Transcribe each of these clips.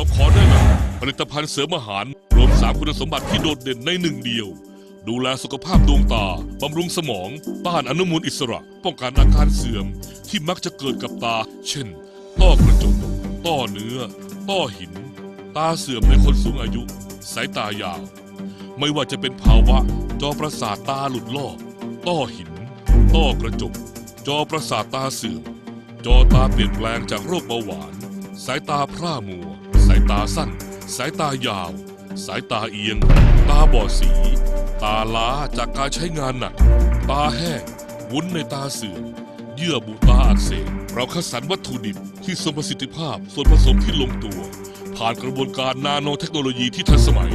เราขอได้นำผลิตภัณฑ์เสริมอาหาร รวมสามคุณสมบัติที่โดดเด่นในหนึ่งเดียว ดูแลสุขภาพดวงตา บำรุงสมอง ต้านอนุมูลอิสระ ป้องกันอาการเสื่อม ที่มักจะเกิดกับตา เช่น ต้อกระจก ต้อเนื้อ ต้อหิน ตาเสื่อมในคนสูงอายุ สายตายาว ไม่ว่าจะเป็นภาวะ จอประสาทตาหลุดลอก ต้อหิน ต้อกระจก จอประสาทตาเสื่อม จอตาเปลี่ยนแปลงจากโรคเบาหวาน สายตาพร่ามัวายตาสั้น สายตายาว สายตาเอียง ตาบอดสี ตาล้าจากการใช้งานหนัก ตาแห้ง วุ้นในตาเสื่อม เยื่อบุตาอักเสบ เราคัดสรรวัตถุดิบที่ทรงประสิทธิภาพ ส่วนผสมที่ลงตัว ผ่านกระบวนการนาโนเทคโนโลยีที่ทันสมัย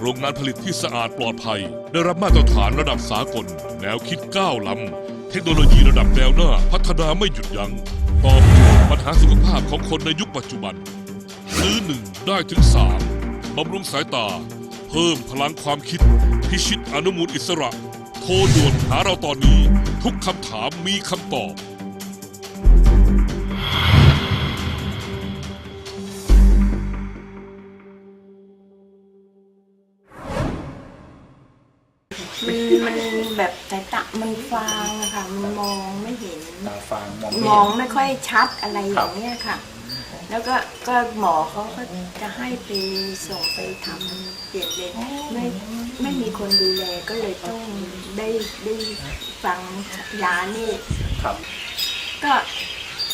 โรงงานผลิตที่สะอาดปลอดภัย ได้รับมาตรฐานระดับสากล แนวคิดก้าวล้ำ เทคโนโลยีระดับแนวหน้า พัฒนาไม่หยุดยัง้งตอบโจทย์ปัญหาสุขภาพของคนในยุคปัจจุบัน ซื้อหนึ่งได้ถึงสามบำรุงสายตา เพิ่มพลังความคิด พิชิตอนุมูลอิสระ โทรด่วนหาเราตอนนี้ ทุกคำถามมีคำตอบ มันมันแบบสายตามันฟางอะค่ะ มันมองไม่เห็น ตาฟางมองมองไม่ไม่ค่อยชัดอะไรอย่างเงี้ยค่ะ แล้วก็ก็หมอเขาก็จะให้ไปส่งไปทำเปลี่ยนเลนส์ไม่ไม่มีคนดูแลก็เลยต้องได้ได้ฟังยานี่ครับ ก็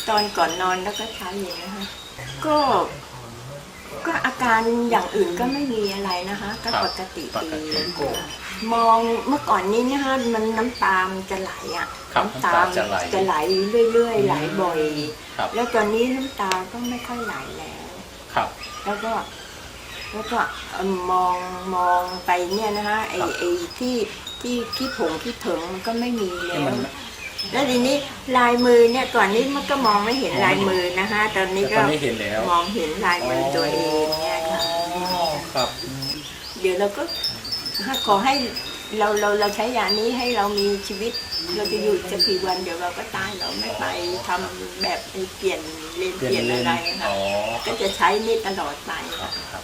ตอนก่อนนอนแล้วก็ใช้อยู่นะคะก็ ก็อาการอย่างอื่นก็ไม่มีอะไรนะคะ ก็ครับปกติปดีกติมองเมื่อก่อนนี้นะคะมันน้ำตามนจะไหลอะครับน้ำตาจะไหลจะไหลเรื่อย ๆ ไหลบ่อย ครับ แล้วตอนนี้น้ำตาก็ไม่ค่อยไหลแล้ว ครับ แล้วก็แล้วก็เอิ่มมองมองไปเนี่ยนะคะไอ้ครับ ไอ้ที่ที่ที่ผงที่เถิงมันก็ไม่มีแล้นี่วมัน แล้วทีนี้ลายมือเนี่ยก่อนนี้มันก็มองไม่เห็นลายมือนะคะตอนนี้แต่ก็ตอนนี้เห็นแล้วมองเห็นลายมือตัวเองเนี่ยค่ะอ๋อครับ เดี๋ยวเราก็ขอให้เราเราเราใช้ยานี้ให้เรามีชีวิต เราจะอยู่จะกี่วันเดี๋ยวเราก็ตายเราไม่ไปทำแบบเปลี่ยนเลนเปลี่ยนเปลี่ยนเลอะนไรอ๋ค่ะอก็จะใช้นี่ตลอดไปครับครับ